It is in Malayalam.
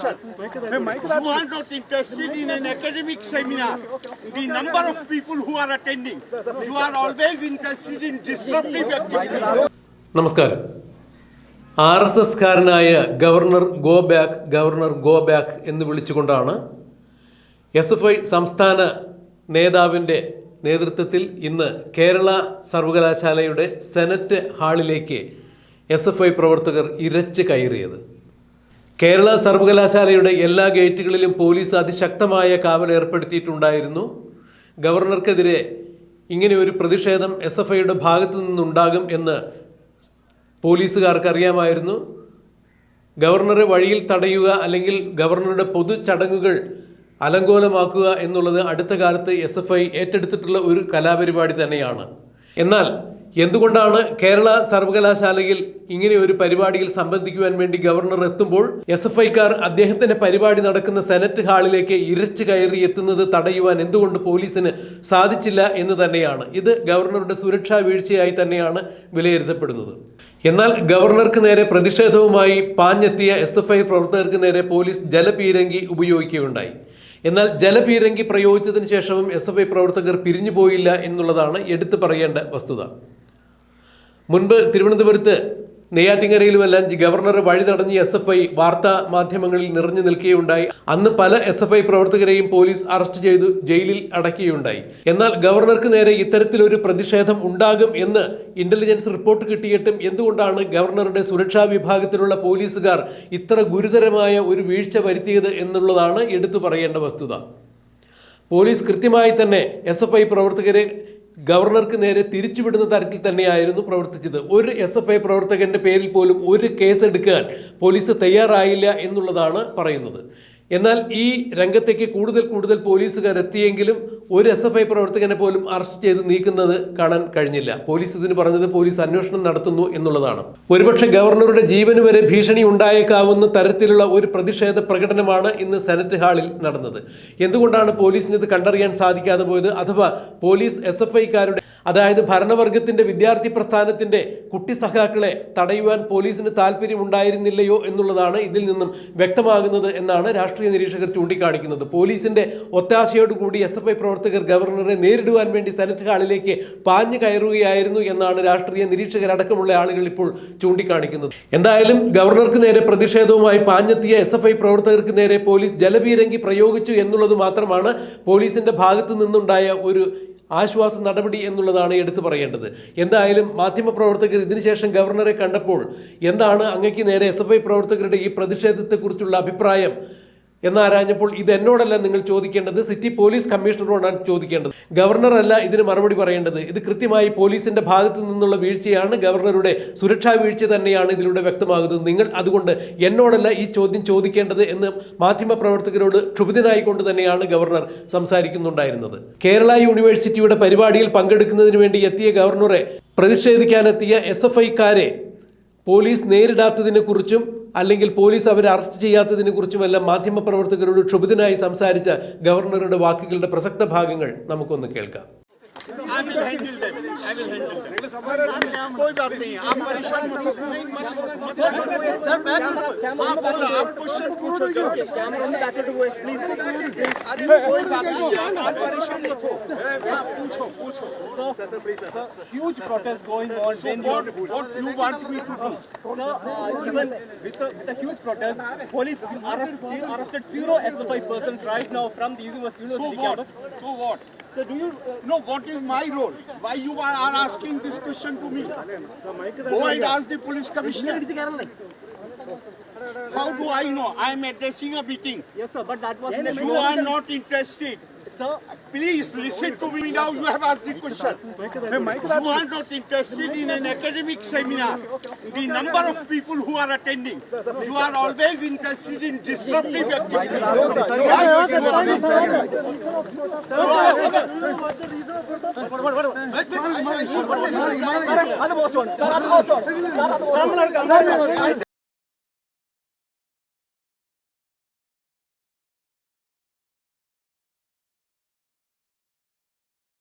You are not interested in an academic seminar. The number of people who are attending. You are always interested in disruptive activity. നമസ്കാരം R S എസ്കാരനായ governor go back governor go back എന്ന് വിളിച്ചുകൊണ്ടാണ് എസ് എഫ് ഐ സംസ്ഥാന നേതാവിന്റെ നേതൃത്വത്തിൽ ഇന്ന് കേരള സർവകലാശാലയുടെ സെനറ്റ് ഹാളിലേക്ക് എസ് എഫ് ഐ പ്രവർത്തകർ ഇരച്ച് കയറിയത് കേരള സർവകലാശാലയുടെ എല്ലാ ഗേറ്റുകളിലും പോലീസ് അതിശക്തമായ കാവൽ ഏർപ്പെടുത്തിയിട്ടുണ്ടായിരുന്നു. ഗവർണർക്കെതിരെ ഇങ്ങനെ ഒരു പ്രതിഷേധം എസ് എഫ് ഐയുടെ ഭാഗത്തു നിന്നുണ്ടാകും എന്ന് പോലീസുകാർക്ക് അറിയാമായിരുന്നു ഗവർണറെ വഴിയിൽ തടയുക അല്ലെങ്കിൽ ഗവർണറുടെ പൊതു ചടങ്ങുകൾ അലങ്കോലമാക്കുക എന്നുള്ളത് അടുത്ത കാലത്ത് എസ് എഫ് ഐ ഏറ്റെടുത്തിട്ടുള്ള ഒരു കലാപരിപാടി തന്നെയാണ്. എന്നാൽ എന്തുകൊണ്ടാണ് കേരള സർവകലാശാലയിൽ ഇങ്ങനെ ഒരു പരിപാടിയിൽ സംബന്ധിക്കുവാൻ വേണ്ടി ഗവർണർ എത്തുമ്പോൾ എസ് എഫ് ഐക്കാർ അദ്ദേഹത്തിന്റെ പരിപാടി നടക്കുന്ന സെനറ്റ് ഹാളിലേക്ക് ഇരച്ചു കയറി എത്തുന്നത് തടയുവാൻ എന്തുകൊണ്ട് പോലീസിന് സാധിച്ചില്ല എന്ന് തന്നെയാണ്. ഇത് ഗവർണറുടെ സുരക്ഷാ വീഴ്ചയായി തന്നെയാണ് വിലയിരുത്തപ്പെടുന്നത്. എന്നാൽ ഗവർണർക്ക് നേരെ പ്രതിഷേധവുമായി പാഞ്ഞെത്തിയ എസ് എഫ് ഐ പ്രവർത്തകർക്ക് നേരെ പോലീസ് ജലപീരങ്കി ഉപയോഗിക്കുകയുണ്ടായി. എന്നാൽ ജലപീരങ്കി പ്രയോഗിച്ചതിന് ശേഷവും എസ് എഫ് ഐ പ്രവർത്തകർ പിരിഞ്ഞു പോയില്ല എന്നുള്ളതാണ് എടുത്തു പറയേണ്ട വസ്തുത. മുൻപ് തിരുവനന്തപുരത്ത് നെയ്യാറ്റിങ്ങരയിലുമെല്ലാം ഗവർണർ വഴി തടഞ്ഞ് എസ് എഫ് ഐ വാർത്താ മാധ്യമങ്ങളിൽ നിറഞ്ഞു നിൽക്കുകയുണ്ടായി. അന്ന് പല എസ് എഫ് ഐ പ്രവർത്തകരെയും പോലീസ് അറസ്റ്റ് ചെയ്തു ജയിലിൽ അടയ്ക്കുകയുണ്ടായി. എന്നാൽ ഗവർണർക്ക് നേരെ ഇത്തരത്തിലൊരു പ്രതിഷേധം ഉണ്ടാകും എന്ന് ഇന്റലിജൻസ് റിപ്പോർട്ട് കിട്ടിയിട്ടും എന്തുകൊണ്ടാണ് ഗവർണറുടെ സുരക്ഷാ വിഭാഗത്തിലുള്ള പോലീസുകാർ ഇത്ര ഗുരുതരമായ ഒരു വീഴ്ച വരുത്തിയത് എന്നുള്ളതാണ് എടുത്തു പറയേണ്ട വസ്തുത. പോലീസ് കൃത്യമായി തന്നെ എസ് എഫ് ഐ പ്രവർത്തകരെ ഗവർണർക്ക് നേരെ തിരിച്ചുവിടുന്ന തരത്തിൽ തന്നെയായിരുന്നു പ്രവർത്തിച്ചത്. ഒരു എസ് എഫ് ഐ പ്രവർത്തകന്റെ പേരിൽ പോലും ഒരു കേസ് എടുക്കാൻ പോലീസ് തയ്യാറായില്ല എന്നുള്ളതാണ് പറയുന്നത്. എന്നാൽ ഈ രംഗത്തേക്ക് കൂടുതൽ കൂടുതൽ പോലീസുകാർ എത്തിയെങ്കിലും ഒരു എസ് എഫ് ഐ പ്രവർത്തകനെ പോലും അറസ്റ്റ് ചെയ്ത് നീക്കുന്നത് കാണാൻ കഴിഞ്ഞില്ല. പോലീസ് ഇതിന് പറഞ്ഞത് പോലീസ് അന്വേഷണം നടത്തുന്നു എന്നുള്ളതാണ്. ഒരുപക്ഷെ ഗവർണറുടെ ജീവന് വരെ ഭീഷണി ഉണ്ടായേക്കാവുന്ന തരത്തിലുള്ള ഒരു പ്രതിഷേധ പ്രകടനമാണ് ഇന്ന് സെനറ്റ് ഹാളിൽ നടന്നത്. എന്തുകൊണ്ടാണ് പോലീസിന് ഇത് കണ്ടറിയാൻ സാധിക്കാതെ പോയത്? അഥവാ പോലീസ് എസ് എഫ് ഐക്കാരുടെ അതായത് ഭരണവർഗത്തിന്റെ വിദ്യാർത്ഥി പ്രസ്ഥാനത്തിന്റെ കുട്ടി സഖാക്കളെ തടയുവാൻ പോലീസിന് താല്പര്യമുണ്ടായിരുന്നില്ലയോ എന്നുള്ളതാണ് ഇതിൽ നിന്നും വ്യക്തമാകുന്നത് എന്നാണ് രാഷ്ട്രീയ നിരീക്ഷകർ ചൂണ്ടിക്കാണിക്കുന്നത്. പോലീസിന്റെ ഒത്താശയോടുകൂടി എസ് എഫ് ഐ പ്രവർത്തകർ ഗവർണറെ നേരിടുവാൻ വേണ്ടി സെനറ്റ് ഹാളിലേക്ക് പാഞ്ഞു കയറുകയായിരുന്നു എന്നാണ് രാഷ്ട്രീയ നിരീക്ഷകരടക്കമുള്ള ആളുകൾ ഇപ്പോൾ ചൂണ്ടിക്കാണിക്കുന്നത്. എന്തായാലും ഗവർണർക്ക് നേരെ പ്രതിഷേധവുമായി പാഞ്ഞെത്തിയ എസ് എഫ് ഐ പ്രവർത്തകർക്ക് നേരെ പോലീസ് ജലപീരങ്കി പ്രയോഗിച്ചു എന്നുള്ളത് മാത്രമാണ് പോലീസിന്റെ ഭാഗത്തു നിന്നുണ്ടായ ഒരു ആശ്വാസ നടപടി എന്നുള്ളതാണ് എടുത്തു പറയേണ്ടത്. എന്തായാലും മാധ്യമപ്രവർത്തകർ ഇതിനുശേഷം ഗവർണറെ കണ്ടപ്പോൾ എന്താണ് അങ്ങയ്ക്ക് നേരെ എസ് പ്രവർത്തകരുടെ ഈ പ്രതിഷേധത്തെക്കുറിച്ചുള്ള അഭിപ്രായം? എന്നാരാഞ്ഞപ്പോൾ ഇത് എന്നോടല്ല നിങ്ങൾ ചോദിക്കേണ്ടത് സിറ്റി പോലീസ് കമ്മീഷണറോടാണ് ചോദിക്കേണ്ടത്. ഗവർണർ അല്ല ഇതിന് മറുപടി പറയേണ്ടത്. ഇത് കൃത്യമായി പോലീസിന്റെ ഭാഗത്തു നിന്നുള്ള വീഴ്ചയാണ് ഗവർണറുടെ സുരക്ഷാ വീഴ്ച തന്നെയാണ് ഇതിലൂടെ വ്യക്തമാകുന്നത്. നിങ്ങൾ അതുകൊണ്ട് എന്നോടല്ല ഈ ചോദ്യം ചോദിക്കേണ്ടത് എന്ന് മാധ്യമപ്രവർത്തകരോട് ക്ഷുഭിതനായിക്കൊണ്ട് തന്നെയാണ് ഗവർണർ സംസാരിക്കുന്നുണ്ടായിരുന്നത്. കേരള യൂണിവേഴ്സിറ്റിയുടെ പരിപാടിയിൽ പങ്കെടുക്കുന്നതിന് വേണ്ടി എത്തിയ ഗവർണറെ പ്രതിഷേധിക്കാനെത്തിയ എസ് എഫ് ഐക്കാരെ പോലീസ് നേരിടാത്തതിനെ കുറിച്ചും അല്ലെങ്കിൽ പോലീസ് അവരെ അറസ്റ്റ് ചെയ്യാത്തതിനെ കുറിച്ചുമെല്ലാം മാധ്യമപ്രവർത്തകരോട് ക്ഷുഭിതനായി സംസാരിച്ച ഗവർണറുടെ വാക്കുകളുടെ പ്രസക്ത ഭാഗങ്ങൾ നമുക്കൊന്ന് കേൾക്കാം I will handle them. I will handle them. कोई बात नहीं आप परेशान मत हो नहीं मत मत सर मैं हाँ बोलो आप क्वेश्चन पूछो जाके प्लीज अरे कोई बात नहीं आप परेशान मत हो हाँ पूछो पूछो huge protest going on. so what what you want me to do Sir, uh, even with the, with the huge protest, police arrest, arrested zero SFI persons right now from the university, so university what campus. so what So do you? Uh, no what is my role why you are, are asking this question to me go and ask the police commissioner how do I know I am addressing a meeting yes, sir. But that was in You are not interested. Sir, Please listen to me now. You have asked the question. You are not interested in an academic seminar. The number of people who are attending. You are always interested in disruptive activity. Yes, you are.